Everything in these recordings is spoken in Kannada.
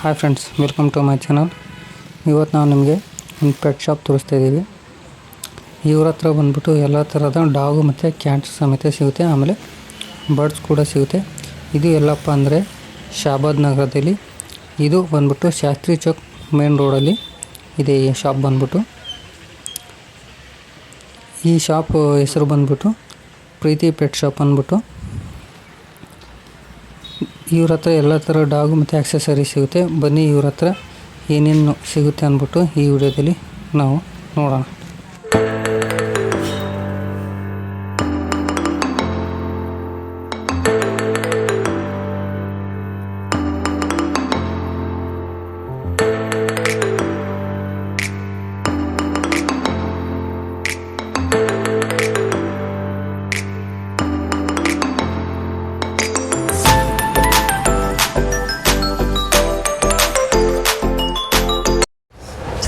Hi friends welcome to my channel ಇವತ್ತು ನಾವು ನಿಮಗೆ ಒಂದು ಪೆಟ್ ಶಾಪ್ ತೋರಿಸ್ತಾ ಇದ್ದೀವಿ. ಇವ್ರ ಹತ್ರ ಬಂದ್ಬಿಟ್ಟು ಎಲ್ಲ ಥರದ ಡಾಗು ಮತ್ತು ಕ್ಯಾಟ್ಸ್ ಸಮೇತ ಸಿಗುತ್ತೆ. ಆಮೇಲೆ ಬರ್ಡ್ಸ್ ಕೂಡ ಸಿಗುತ್ತೆ. ಇದು ಎಲ್ಲಪ್ಪ ಅಂದರೆ ಶಾಬಾದ್ ನಗರದಲ್ಲಿ ಇದು ಬಂದ್ಬಿಟ್ಟು ಶಾಸ್ತ್ರಿ ಚೌಕ್ ಮೇನ್ ರೋಡಲ್ಲಿ ಇದೆ ಈ ಶಾಪ್ ಬಂದ್ಬಿಟ್ಟು. ಈ ಶಾಪ್ ಹೆಸರು ಬಂದ್ಬಿಟ್ಟು ಪ್ರೀತಿ ಪೆಟ್ ಶಾಪ್ ಅಂದ್ಬಿಟ್ಟು. ಇವ್ರ ಹತ್ರ ಎಲ್ಲ ಥರ ಡಾಗು ಮತ್ತು ಆಕ್ಸೆಸರಿ ಸಿಗುತ್ತೆ. ಬನ್ನಿ ಇವ್ರ ಹತ್ರ ಏನೇನು ಸಿಗುತ್ತೆ ಅಂದ್ಬಿಟ್ಟು ಈ ವಿಡಿಯೋದಲ್ಲಿ ನಾವು ನೋಡೋಣ.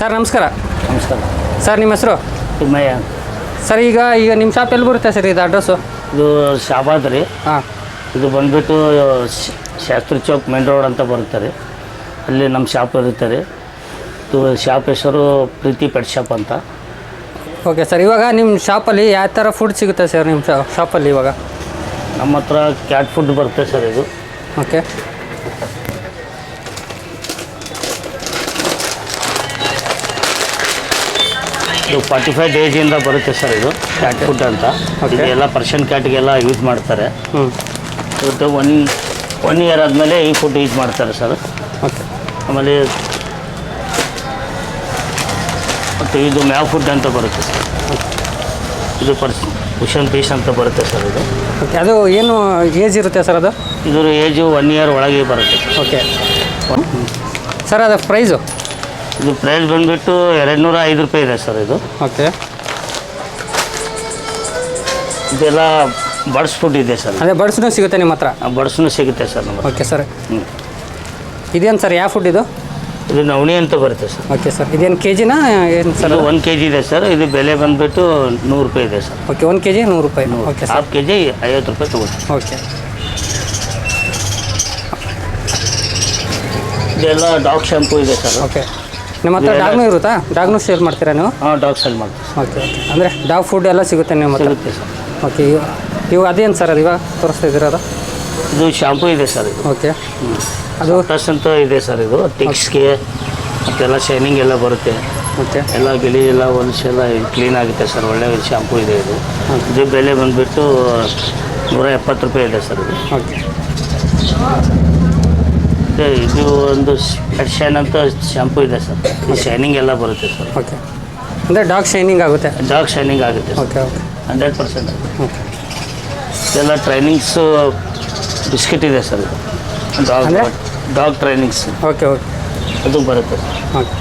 ಸರ್ ನಮಸ್ಕಾರ. ನಮಸ್ಕಾರ. ಸರ್ ನಿಮ್ಮ ಹೆಸರು? ತಿಮ್ಮಯ್ಯ ಸರ್ ಈಗ ಈಗ ನಿಮ್ಮ ಶಾಪ್ ಎಲ್ಲಿ ಬರುತ್ತೆ ಸರ್ ಇದು ಅಡ್ರೆಸ್ಸು ಇದು ಶಾಬಾದ್ ರೀ. ಹಾಂ. ಇದು ಬಂದುಬಿಟ್ಟು ಶಾಸ್ತ್ರಿ ಚೌಕ್ ಮೇನ್ ರೋಡ್ ಅಂತ ಬರುತ್ತೆ ರೀ. ಅಲ್ಲಿ ನಮ್ಮ ಶಾಪ್ ಇರುತ್ತೆ ರೀ. ಇದು ಶಾಪ್ ಹೆಸರು ಪ್ರೀತಿ ಪೆಟ್ ಶಾಪ್ ಅಂತ. ಓಕೆ ಸರ್ ಇವಾಗ ನಿಮ್ಮ ಶಾಪಲ್ಲಿ ಯಾವ ಥರ ಫುಡ್ ಸಿಗುತ್ತೆ ಸರ್ ನಿಮ್ಮ ಶಾಪಲ್ಲಿ ಇವಾಗ? ನಮ್ಮ ಹತ್ರ ಕ್ಯಾಟ್ ಫುಡ್ ಬರುತ್ತೆ ಸರ್ ಇದು. ಓಕೆ ಇದು ಫಾರ್ಟಿ ಫೈವ್ ಡೇಸಿಂದ ಬರುತ್ತೆ ಸರ್ ಇದು ಕ್ಯಾಟ್ ಫುಡ್ ಅಂತ. ಎಲ್ಲ ಪರ್ಷನ್ ಕ್ಯಾಟ್ಗೆಲ್ಲ ಯೂಸ್ ಮಾಡ್ತಾರೆ. ಹ್ಞೂ ಇವತ್ತು ಒನ್ ಒನ್ ಇಯರ್ ಆದಮೇಲೆ ಈ ಫುಡ್ ಯೂಸ್ ಮಾಡ್ತಾರೆ ಸರ್ ಓಕೆ ಆಮೇಲೆ ಮತ್ತು ಇದು ಮ್ಯಾವ್ ಫುಡ್ ಅಂತ ಬರುತ್ತೆ ಸರ್ ಇದು ಪರ್ಸ್ ಉಷನ್ ಪೀಸ್ ಅಂತ ಬರುತ್ತೆ ಸರ್ ಇದು. ಓಕೆ ಅದು ಏನು ಏಜ್ ಇರುತ್ತೆ ಸರ್ ಅದು? ಇದ್ರ ಏಜು ಒನ್ ಇಯರ್ ಒಳಗೆ ಬರುತ್ತೆ ಓಕೆ ಸರ್ ಅದು ಪ್ರೈಸು ಇದು ಪ್ರೈಸ್ ಬಂದುಬಿಟ್ಟು ಎರಡು ನೂರ ಐದು ರೂಪಾಯಿ ಇದೆ ಸರ್ ಇದು. ಓಕೆ. ಇದೆಲ್ಲ ಬಡ್ಸ್ ಫುಡ್ ಇದೆ ಸರ್. ಅದೇ ಬಡ್ಸೂ ಸಿಗುತ್ತೆ ನಿಮ್ಮ ಹತ್ರ? ಬಡ್ಸ್ನು ಸಿಗುತ್ತೆ ಸರ್ ನಮ್ಮ ಓಕೆ ಸರ್. ಹ್ಞೂ ಇದೇನು ಸರ್ ಯಾವ ಫುಡ್ ಇದು? ಇದು ನವಣಿ ಅಂತ ಬರುತ್ತೆ ಸರ್. ಓಕೆ ಸರ್ ಇದೇನು ಕೆ ಜಿನಾ ಏನು ಸರ್? ಒನ್ ಕೆ ಜಿ ಇದೆ ಸರ್ ಇದು ಬೆಲೆ ಬಂದುಬಿಟ್ಟು ನೂರು ರೂಪಾಯಿ ಇದೆ ಸರ್. ಓಕೆ ಒಂದು ಕೆ ಜಿ ನೂರು ರೂಪಾಯಿ. Okay sir. Half K G ಐವತ್ತು ರೂಪಾಯಿ ತೊಗೊಳ್ತೀವಿ ಓಕೆ. ಇದೆಲ್ಲ ಡಾಗ್ ಶಾಂಪೂ ಇದೆ ಸರ್. ಓಕೆ. ನಿಮ್ಮ ಹತ್ರ ಡಾಗ್ನು ಇರುತ್ತಾ? ಡಾಗ್ನು ಸೇಲ್ ಮಾಡ್ತೀರಾ ನೀವು? ಹಾಂ ಡಾಗ್ ಸೇಲ್ ಮಾಡ್ತೀವಿ. ಓಕೆ ಓಕೆ ಅಂದರೆ ಡಾಗ್ ಫುಡ್ ಎಲ್ಲ ಸಿಗುತ್ತೆ ನಿಮ್ಮ ಹತ್ರ? ಸಿಗುತ್ತೆ ಸರ್. ಓಕೆ ಇವಾಗ ಇವು ಅದೇನು ಸರ್ ಅದು? ಇವಾಗ ತೋರಿಸ್ತಾ ಇದ್ದೀರಾ ಅದು? ಇದು ಶಾಂಪೂ ಇದೆ ಸರ್ ಇದು. ಓಕೆ ಅದು ಟಸ್ ಅಂತ ಇದೆ ಸರ್ ಇದು. ಟಿಕ್ಸ್ಗೆ ಮತ್ತೆಲ್ಲ ಶೈನಿಂಗ್ ಎಲ್ಲ ಬರುತ್ತೆ. ಓಕೆ ಎಲ್ಲ ಗಿಳಿ ಎಲ್ಲ ಹೊಲಸು ಎಲ್ಲ ಕ್ಲೀನ್ ಆಗುತ್ತೆ ಸರ್. ಒಳ್ಳೆ ಶಾಂಪೂ ಇದೆ ಇದು. ಇದು ಬೆಲೆ ಬಂದುಬಿಟ್ಟು ನೂರ ಎಪ್ಪತ್ತು ರೂಪಾಯಿ ಇದೆ ಸರ್ ಇದು. ಓಕೆ ಮತ್ತೆ ಇದು ಒಂದು ಹೆಡ್ ಶೈನ್ ಅಂತ ಶಾಂಪೂ ಇದೆ ಸರ್. ಈ ಶೈನಿಂಗ್ ಎಲ್ಲ ಬರುತ್ತೆ ಸರ್. ಓಕೆ. ಅಂದರೆ ಡಾಗ್ ಶೈನಿಂಗ್ ಆಗುತ್ತೆ? ಡಾಗ್ ಶೈನಿಂಗ್ ಆಗುತ್ತೆ okay okay. Hundred percent okay. ಇದೆಲ್ಲ ಟ್ರೈನಿಂಗ್ಸು ಬಿಸ್ಕೆಟ್ ಇದೆ ಸರ್ ಡಾಗ್ ಅಂದ್ರೆ? Dog trainings okay okay. ಅದು ಬರುತ್ತೆ. ಓಕೆ.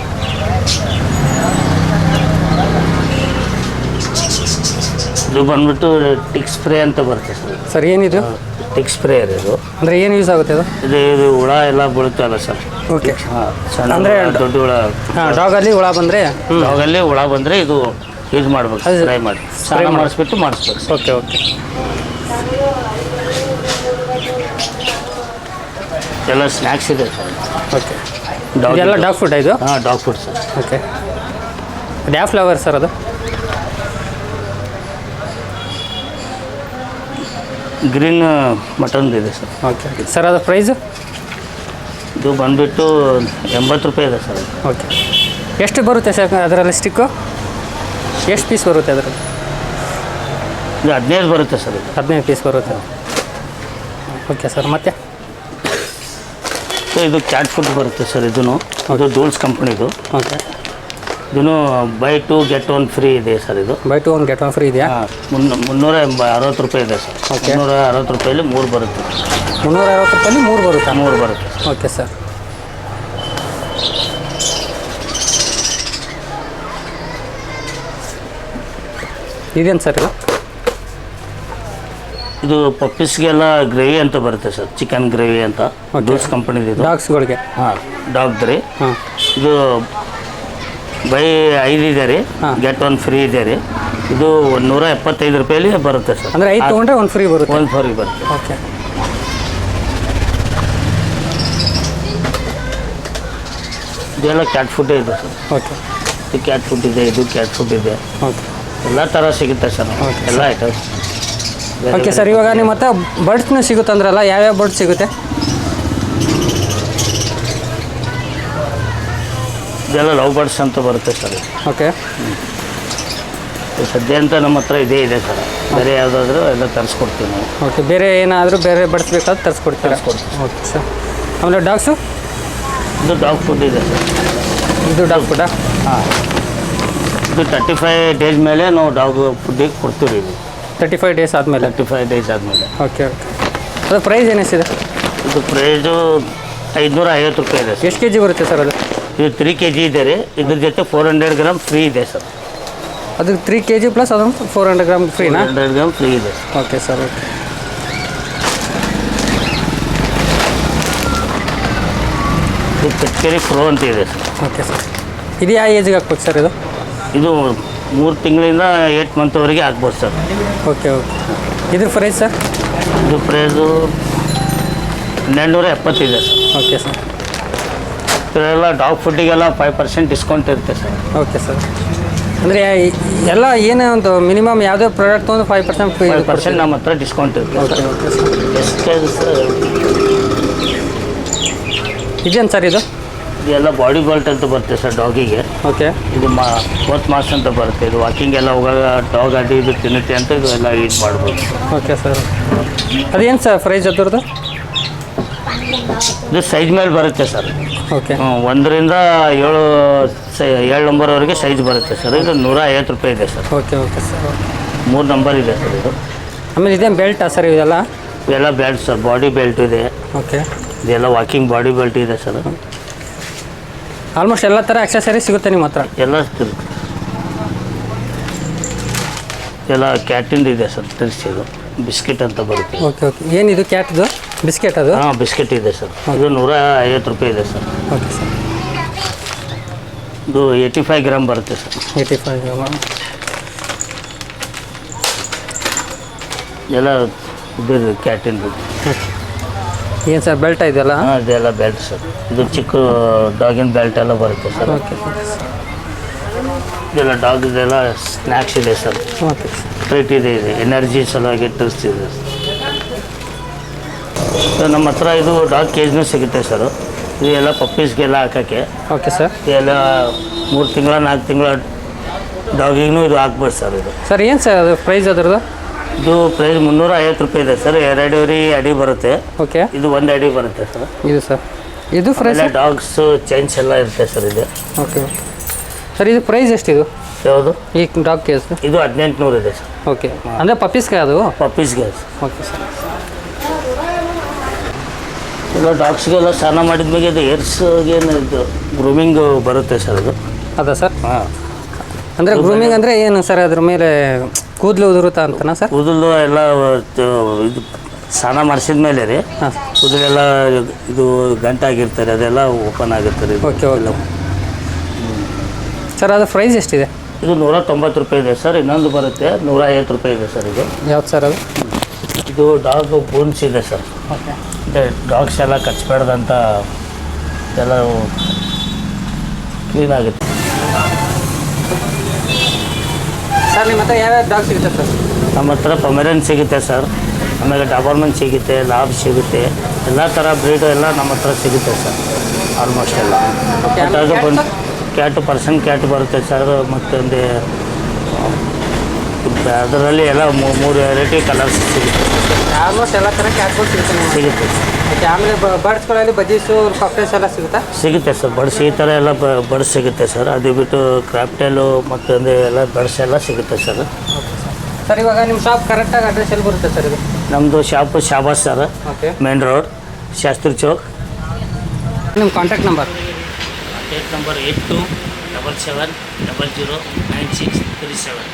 ಇದು ಬಂದ್ಬಿಟ್ಟು ಟಿಕ್ ಸ್ಪ್ರೇ ಅಂತ ಬರುತ್ತೆ ಸರ್. ಸರ್ ಏನಿದು? ಟಿಕ್ ಸ್ಪ್ರೇ ಇದು. ಅಂದರೆ ಏನು ಯೂಸ್ ಆಗುತ್ತೆ ಅದು? ಇದು ಇದು ಹುಳ ಎಲ್ಲ ಬೀಳುತ್ತಲ್ಲ ಸರ್. ಓಕೆ. ಹಾಂ ಸಣ್ಣ ಅಂದ್ರೆ ಹುಳ, ದೊಡ್ಡ ಹುಳ. ಹಾಂ ಡಾಗಲ್ಲಿ ಹುಳ ಬಂದರೆ? ಅವಾಗಲ್ಲೇ ಹುಳ ಬಂದರೆ ಇದು ಯೂಸ್ ಮಾಡ್ಬೇಕು ಅದು ಸ್ಪ್ರೇ ಮಾಡಿ. ಮಾಡಿ. ಮಾಡಿಸ್ಬಿಟ್ಟು ಮಾಡಿಸ್ಬೇಕು ಸರ್. Okay okay. ಎಲ್ಲ ಸ್ನ್ಯಾಕ್ಸ್ ಇದೆ ಸರ್. ಓಕೆ. ಡಾಗ್ ಇದೆಲ್ಲ ಡಾಗ್ ಫುಡ್ ಇದು? ಹಾಂ ಡಾಗ್ ಫುಡ್ ಸರ್. ಓಕೆ. ಅದು ಯಾವ ಫ್ಲೇವರ್ ಸರ್ ಅದು? ಗ್ರೀನ್ ಮಟನ್ ಇದೆ ಸರ್. Okay okay. ಸರ್ ಅದು ಪ್ರೈಸು? ಇದು ಬಂದುಬಿಟ್ಟು ಎಂಬತ್ತು ರೂಪಾಯಿ ಇದೆ ಸರ್. ಓಕೆ. ಎಷ್ಟು ಬರುತ್ತೆ ಸರ್ ಅದರಲ್ಲಿ ಸ್ಟಿಕ್ಕು? ಎಷ್ಟು ಪೀಸ್ ಬರುತ್ತೆ ಅದರಲ್ಲಿ? ಇದು ಹದಿನೈದು ಬರುತ್ತೆ ಸರ್ ಇದು. ಹದಿನೈದು ಪೀಸ್ ಬರುತ್ತೆ. ಓಕೆ ಸರ್ ಮತ್ತೆ? ಸೊ ಇದು ಕ್ಯಾಟ್ ಫುಡ್ ಬರುತ್ತೆ ಸರ್ ಇದೂ ಅದು ಡೂಲ್ಸ್ ಕಂಪ್ನಿದು ಓಕೆ. ಇದೂ buy two get one free ಇದೆ ಸರ್ ಇದು. Buy two one get one free ಇದೆಯಾ? ಮುನ್ನ ಮುನ್ನೂರ ಎಂಬ ಅರವತ್ತು ರೂಪಾಯಿ ಇದೆ ಸರ್. ಮುನ್ನೂರ ಅರವತ್ತು ರೂಪಾಯಲ್ಲಿ ಮೂರು ಬರುತ್ತೆ. ಮುನ್ನೂರ ಅರವತ್ತು ರೂಪಾಯಲ್ಲಿ ಮೂರು ಬರುತ್ತೆ? ಮೂರು ಬರುತ್ತೆ. ಓಕೆ ಸರ್ ಇದೇನು ಸರ್ ಇದು? ಇದು ಪಪ್ಪೀಸ್ಗೆಲ್ಲ ಗ್ರೇವಿ ಅಂತ ಬರುತ್ತೆ ಸರ್ ಚಿಕನ್ ಗ್ರೇವಿ ಅಂತ. ಡೂಸ್ ಕಂಪನಿದು ಡಾಗ್ಸ್ಗಳಿಗೆ ಹಾಂ ಡಾಗ್ದು ರೀ. ಹಾಂ. ಇದು ಬೈ ಐದು ಇದೆ ರೀ. ಗೆಟ್ ಒನ್ ಫ್ರೀ ಇದೆ ರೀ. ಇದು ಒಂದು ನೂರ ಎಪ್ಪತ್ತೈದು ರೂಪಾಯಲ್ಲಿ ಬರುತ್ತೆ ಸರ್. ಅಂದರೆ ಐದು ತೊಗೊಂಡ್ರೆ ಒಂದು ಫ್ರೀ ಬರುತ್ತೆ? ಒಂದು ಫ್ರೀ ಬರುತ್ತೆ. ಓಕೆ. ಇದೆಲ್ಲ ಕ್ಯಾಟ್ ಫುಡ್ ಇದೆ ಸರ್. ಓಕೆ. ಇದು ಕ್ಯಾಟ್ ಫುಡ್ ಇದೆ ಇದು ಕ್ಯಾಟ್ ಫುಡ್ ಇದೆ. ಓಕೆ. ಎಲ್ಲ ಥರ ಸಿಗುತ್ತೆ ಸರ್. ಎಲ್ಲ ಐಟಮ್ಸ್ ಓಕೆ ಸರ್ ಇವಾಗ ನಿಮ್ಮ ಹತ್ರ ಬರ್ಡ್ಸ್ನೂ ಸಿಗುತ್ತೆ ಅಂದ್ರಲ್ಲ ಯಾವ್ಯಾವ ಬರ್ಡ್ಸ್ ಸಿಗುತ್ತೆ? ಇದೆಲ್ಲ ಲವ್ ಬರ್ಡ್ಸ್ ಅಂತ ಬರುತ್ತೆ ಸರ್. ಓಕೆ. ಸದ್ಯ ಅಂತ ನಮ್ಮ ಹತ್ರ ಇದೇ ಇದೆ ಸರ್. ಬೇರೆ ಯಾವುದಾದ್ರೂ ಎಲ್ಲ ತರಿಸ್ಕೊಡ್ತೀವಿ ನಾವು. ಓಕೆ ಬೇರೆ ಏನಾದರೂ ಬೇರೆ ಬರ್ಡ್ಸ್ ಬೇಕಾದ್ರೆ ತರಿಸ್ಕೊಡ್ತೀರಾ? Okay sir. ಆಮೇಲೆ ಡಾಗ್ಸು? ಇದು ಡಾಗ್ ಫುಡ್ ಇದೆ ಸರ್. ಇದು ಡಾಗ್ ಫುಡ್ಡಾ? ಹಾಂ. ಇದು ತರ್ಟಿ ಫೈವ್ ಡೇಸ್ ಮೇಲೆ ನಾವು ಡಾಗ್ ಫುಡ್ಡಿಗೆ ಕೊಡ್ತೀವಿ ಇದು. ತರ್ಟಿ ಫೈವ್ ಡೇಸ್ ಆದಮೇಲೆ? ತರ್ಟಿ ಫೈವ್ ಡೇಸ್ ಆದಮೇಲೆ. Okay okay. ಅದು ಪ್ರೈಸ್ ಏನಿಸಿದೆ ಇದು ಪ್ರೈಸು ಐದುನೂರ ಐವತ್ತು ರೂಪಾಯಿ ಇದೆ ಸರ್. ಎಷ್ಟು ಕೆ ಜಿ ಬರುತ್ತೆ ಸರ್ ಅದು? ಇದು ತ್ರೀ ಕೆ ಜಿ ಇದೆ ರೀ. ಇದ್ರ ಜೊತೆ ಫೋರ್ ಹಂಡ್ರೆಡ್ ಗ್ರಾಮ್ ಫ್ರೀ ಇದೆ ಸರ್. ಅದು ತ್ರೀ ಕೆ ಜಿ ಪ್ಲಸ್ ಅದೊಂದು ಫೋರ್ ಹಂಡ್ರೆಡ್ ಗ್ರಾಮ್ ಫ್ರೀನಾ ಹಂಡ್ರೆಡ್ ಗ್ರಾಮ್ ಫ್ರೀ ಇದೆ ಸರ್. ಓಕೆ ಸರ್ ಓಕೆ ಇದು ಕಟ್ಕೆರಿ ಪ್ರೋ ಅಂತ ಇದೆ ಸರ್. ಓಕೆ ಸರ್ ಇದು ಯಾವ ಏಜ್ಗೆ ಹಾಕ್ಬೇಕು ಸರ್ ಇದು? ಇದು ಮೂರು ತಿಂಗಳಿಂದ ಏಟ್ ಮಂತ್ವರೆಗೆ ಆಗ್ಬೋದು ಸರ್. ಓಕೆ ಓಕೆ ಇದ್ರ ಪ್ರೈಸ್ ಸರ್ ಇದು ಪ್ರೈಸು ಹನ್ನೆರಡುನೂರ ಎಪ್ಪತ್ತಿದೆ ಸರ್. Okay sir. ಎಲ್ಲ ಡಾಗ್ ಫುಡ್ಡಿಗೆಲ್ಲ ಫೈವ್ ಪರ್ಸೆಂಟ್ ಡಿಸ್ಕೌಂಟ್ ಇರುತ್ತೆ ಸರ್. Okay sir. ಅಂದರೆ ಎಲ್ಲ ಏನೇ ಒಂದು ಮಿನಿಮಮ್ ಯಾವುದೇ ಪ್ರಾಡಕ್ಟ್ ತೊಗೊಂಡು ಫೈವ್ ಪರ್ಸೆಂಟ್ ಫೈವ್ ಪರ್ಸೆಂಟ್ ನಮ್ಮ ಹತ್ರ ಡಿಸ್ಕೌಂಟ್ ಇರುತ್ತೆ ಓಕೆ ಸರ್. Okay sir. ಎಷ್ಟು ಸರ್? ಇದೇನು ಸರ್ ಇದು? ಇದೆಲ್ಲ ಬಾಡಿ ಬಾಲ್ಟ್ ಅಂತ ಬರುತ್ತೆ ಸರ್ ಡಾಗಿಗೆ ಓಕೆ. ಇದು ಮಾ ಫೋರ್ತ್ ಮಾಸ್ ಅಂತ ಬರುತ್ತೆ. ಇದು ವಾಕಿಂಗ್ ಎಲ್ಲ ಹೋಗಾಗ ಡಾಗ್ ಅಡ್ಡಿ ಇದು ತಿನ್ನುತ್ತೆ ಅಂತ ಇದು ಎಲ್ಲ ಯೂಸ್ ಮಾಡ್ಬೋದು. Okay sir. ಅದೇನು ಸರ್ ಪ್ರೈಸ್ ಅದ್ರದ್ದು? ಇದು ಸೈಜ್ ಮೇಲೆ ಬರುತ್ತೆ ಸರ್ ಓಕೆ ಒಂದರಿಂದ ಏಳು ಸೈ ಏಳು ನಂಬರ್ವರೆಗೆ ಸೈಜ್ ಬರುತ್ತೆ ಸರ್ ಇದು ನೂರ ಐವತ್ತು ರೂಪಾಯಿ ಇದೆ ಸರ್ ಓಕೆ ಓಕೆ ಸರ್ ಮೂರು ನಂಬರ್ ಇದೆ ಸರ್ ಇದು. ಆಮೇಲೆ ಇದೇನು ಬೆಲ್ಟಾ ಸರ್ ಇದೆಲ್ಲ ಇದೆಲ್ಲ ಬೆಲ್ಟ್ ಸರ್ ಬಾಡಿ ಬೆಲ್ಟ್ ಇದೆ. ಓಕೆ ಇದೆಲ್ಲ ವಾಕಿಂಗ್ ಬಾಡಿ ಬೆಲ್ಟ್ ಇದೆ ಸರ್ ಆಲ್ಮೋಸ್ಟ್ ಎಲ್ಲ ಥರ ಆಕ್ಸೆಸರಿ ಸಿಗುತ್ತೆ ನಿಮ್ಮ ಹತ್ರ. ಎಲ್ಲ ಸಿಗುತ್ತೆ ಎಲ್ಲ ಕ್ಯಾಟಿಂದು ಇದೆ ಸರ್ ತರಿಸಿದು ಬಿಸ್ಕೆಟ್ ಅಂತ ಬರುತ್ತೆ. ಓಕೆ ಓಕೆ ಏನಿದು ಕ್ಯಾಟ್ದು ಬಿಸ್ಕೆಟ್ ಅದು? ಹಾಂ ಬಿಸ್ಕೆಟ್ ಇದೆ ಸರ್. ಇದು ನೂರ ಐವತ್ತು ರೂಪಾಯಿ ಇದೆ ಸರ್. ಓಕೆ ಸರ್ ಇದು ಏಯ್ಟಿ ಫೈವ್ ಗ್ರಾಮ್ ಬರುತ್ತೆ ಸರ್. ಏಯ್ಟಿ ಫೈವ್ ಎಲ್ಲ ಇದು ಕ್ಯಾಟಿನ್ ಏನು ಸರ್ ಬೆಲ್ಟ್ ಇದೆಯಲ್ಲ? ಹಾಂ ಇದೆಲ್ಲ ಬೆಲ್ಟ್ ಸರ್. ಇದು ಚಿಕ್ಕ ಡಾಗಿನ ಬೆಲ್ಟ್ ಎಲ್ಲ ಬರುತ್ತೆ ಸರ್. ಓಕೆ ಇದೆಲ್ಲ ಡಾಗ್ ಇದೆಲ್ಲ ಸ್ನ್ಯಾಕ್ಸ್ ಇದೆ ಸರ್. ಓಕೆ ಟ್ರೀಟ್ ಇದೆ ಇದೆ. ಎನರ್ಜಿ ಸಲುವಾಗಿ ತರಿಸ್ತಿದೆ ಸರ್ ನಮ್ಮ ಹತ್ರ ಇದು ಡಾಗ್ ಕೇಜ್ನೂ ಸಿಗುತ್ತೆ ಸರ್ ಇದು ಎಲ್ಲ ಪಪ್ಪೀಸ್ಗೆಲ್ಲ ಹಾಕೋಕ್ಕೆ. ಓಕೆ ಸರ್ ಇದೆಲ್ಲ ಮೂರು ತಿಂಗಳ ನಾಲ್ಕು ತಿಂಗಳ ಡಾಗಿಗೂ ಇದು ಹಾಕ್ಬೋದು ಸರ್ ಇದು. ಸರ್ ಏನು ಸರ್ ಅದು ಪ್ರೈಸ್ ಅದರದ್ದು? ಇದು ಪ್ರೈಸ್ ಮುನ್ನೂರ ಐವತ್ತು ರೂಪಾಯಿ ಇದೆ ಸರ್ ಎರಡೂವರೆ ಅಡಿ ಬರುತ್ತೆ. ಓಕೆ ಇದು ಒಂದು ಅಡಿ ಬರುತ್ತೆ ಸರ್ ಇದು ಸರ್ ಇದು ಪ್ರೈಸ್ ಡಾಗ್ಸು ಡಾಗ್ಸ್ ಚೈನ್ಸ್ ಎಲ್ಲ ಇರುತ್ತೆ ಸರ್ ಇದು. ಓಕೆ ಸರ್ ಇದು ಪ್ರೈಸ್ ಎಷ್ಟಿದು? ಯಾವುದು? ಈ ಡಾಗ್ ಕೇಸ್ ಇದು ಹದಿನೆಂಟು ನೂರು ಇದೆ ಸರ್ ಓಕೆ ಅಂದರೆ ಪಪ್ಪೀಸ್ಗೆ ಅದು? ಪಪ್ಪೀಸ್ಗೆ ಓಕೆ ಸರ್ ಎಲ್ಲ ಡಾಗ್ಸ್ಗೆಲ್ಲ ಸ್ನಾನ ಮಾಡಿದ ಮೇಲೆ ಅದು ಏರ್ಸ್ಗೇನು ಇದು ಗ್ರೂಮಿಂಗ್ ಬರುತ್ತೆ ಸರ್ ಅದು. ಅದಾ ಸರ್? ಹಾಂ. ಅಂದರೆ ಗ್ರೂಮಿಂಗ್ ಅಂದರೆ ಏನು ಸರ್ ಅದ್ರ ಮೇಲೆ ಕೂದಲು ಉದುರುತ್ತಾ ಅಂತನಾ ಸರ್? ಕೂದಲು ಎಲ್ಲ ಇದು ಸ್ನಾನ ಮಾಡಿಸಿದ ಮೇಲೆ ರೀ. ಹಾಂ. ಕೂದಲೆಲ್ಲ ಇದು ಗಂಟಾಗಿರ್ತಾರೆ ಅದೆಲ್ಲ ಓಪನ್ ಆಗುತ್ತೆ ರೀ. Okay okay. ಸರ್ ಅದು ಪ್ರೈಸ್ ಎಷ್ಟಿದೆ? ಇದು ನೂರ ತೊಂಬತ್ತು ರೂಪಾಯಿ ಇದೆ ಸರ್ ಇನ್ನೊಂದು ಬರುತ್ತೆ ನೂರ ಐವತ್ತು ರೂಪಾಯಿ ಇದೆ ಸರ್ ಇದು. ಯಾವ್ದು ಸರ್ ಅದು? ಇದು ಡಾಗ್ ಬೋನ್ಸ್ ಇದೆ ಸರ್. ಓಕೆ. ಅಂದರೆ ಡಾಗ್ಸ್ ಎಲ್ಲ ಕಚ್ಬಾರ್ದಂತ ಎಲ್ಲ ಕ್ಲೀನ್ ಆಗುತ್ತೆ. ಸರ್ ನಿಮ್ಮ ಹತ್ರ ಯಾವ್ಯಾವ ಡಾಗ್ ಸಿಗುತ್ತೆ ಸರ್? ನಮ್ಮ ಹತ್ರ ಪಮೆರನ್ ಸಿಗುತ್ತೆ ಸರ್. ಆಮೇಲೆ ಡಾಬರ್ಮನ್ ಸಿಗುತ್ತೆ ಲಾಬ್ ಸಿಗುತ್ತೆ ಎಲ್ಲ ಥರ ಬ್ರೀಡು ಎಲ್ಲ ನಮ್ಮ ಹತ್ರ ಸಿಗುತ್ತೆ ಸರ್ ಆಲ್ಮೋಸ್ಟ್ ಎಲ್ಲ. ಮತ್ತು ಅದು ಬಂದು? ಕ್ಯಾಟು ಪರ್ಸನ್ ಕ್ಯಾಟ್ ಬರುತ್ತೆ ಸರ್ ಮತ್ತೊಂದು ಅದರಲ್ಲಿ ಎಲ್ಲ ಮೂ- ಮೂರು ವೆರೈಟಿ ಕಲರ್ಸ್ ಸಿಗುತ್ತೆ. ಆಲ್ಮೋಸ್ಟ್ ಎಲ್ಲ ಥರ ಕ್ಯಾಟ್ಗಳು ಸಿಗುತ್ತೆ ಸಿಗುತ್ತೆ. ಓಕೆ ಆಮೇಲೆ ಬರ್ಡ್ಸ್ಗಳಲ್ಲಿ ಬಜೀಸು ಕಾಕ್ಟೇಲ್ಸ್ ಎಲ್ಲ ಸಿಗುತ್ತಾ? ಸಿಗುತ್ತೆ ಸರ್ ಬಡ್ಸ್ ಈ ಥರ ಎಲ್ಲ ಬಡ್ಸ್ ಸಿಗುತ್ತೆ ಸರ್. ಅದು ಬಿಟ್ಟು ಕ್ರಾಪ್ಟೆಲು ಮತ್ತೊಂದು ಎಲ್ಲ ಬಡ್ಸ್ ಎಲ್ಲ ಸಿಗುತ್ತೆ ಸರ್. ಸರ್ ಇವಾಗ ನಿಮ್ಮ ಶಾಪ್ ಕರೆಕ್ಟಾಗಿ ಅಡ್ರೆಸ್ ಎಲ್ಲಿ ಬರುತ್ತೆ ಸರ್ ಇದು? ನಮ್ಮದು shop ಶಾಬಾಸ್ sir okay main road Shastri Chowk. ನಿಮ್ಮ contact number contact number eight two double seven double zero nine six three seven